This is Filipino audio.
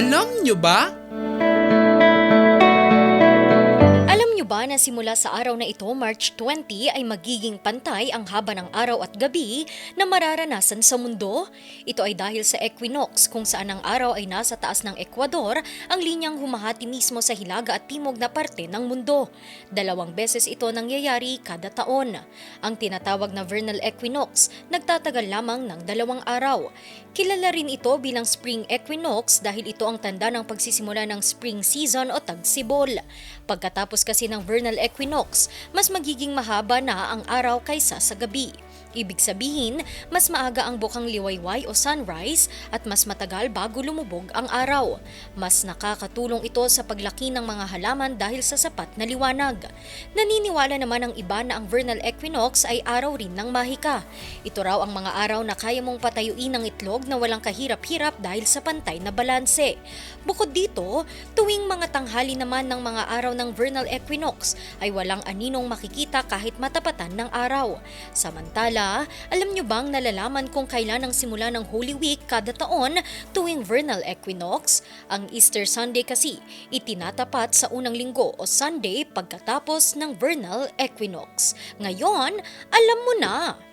Alam nyo ba? Na simula sa araw na ito, March 20, ay magiging pantay ang haba ng araw at gabi na mararanasan sa mundo? Ito ay dahil sa equinox kung saan ang araw ay nasa taas ng Ecuador, ang linyang humahati mismo sa hilaga at timog na parte ng mundo. Dalawang beses ito nangyayari kada taon. Ang tinatawag na vernal equinox nagtatagal lamang ng dalawang araw. Kilala rin ito bilang spring equinox dahil ito ang tanda ng pagsisimula ng spring season o tagsibol. Pagkatapos kasi ng vernal equinox, mas magiging mahaba na ang araw kaysa sa gabi. Ibig sabihin, mas maaga ang bukang liwayway o sunrise at mas matagal bago lumubog ang araw. Mas nakakatulong ito sa paglaki ng mga halaman dahil sa sapat na liwanag. Naniniwala naman ang iba na ang vernal equinox ay araw rin ng mahika. Ito raw ang mga araw na kaya mong patayuin ng itlog na walang kahirap-hirap dahil sa pantay na balanse. Bukod dito, tuwing mga tanghali naman ng mga araw ng vernal equinox ay walang aninong makikita kahit matapatan ng araw. Samantala, alam nyo bang nalalaman kung kailan ang simula ng Holy Week kada taon tuwing vernal equinox? Ang Easter Sunday kasi itinatapat sa unang linggo o Sunday pagkatapos ng vernal equinox. Ngayon, alam mo na!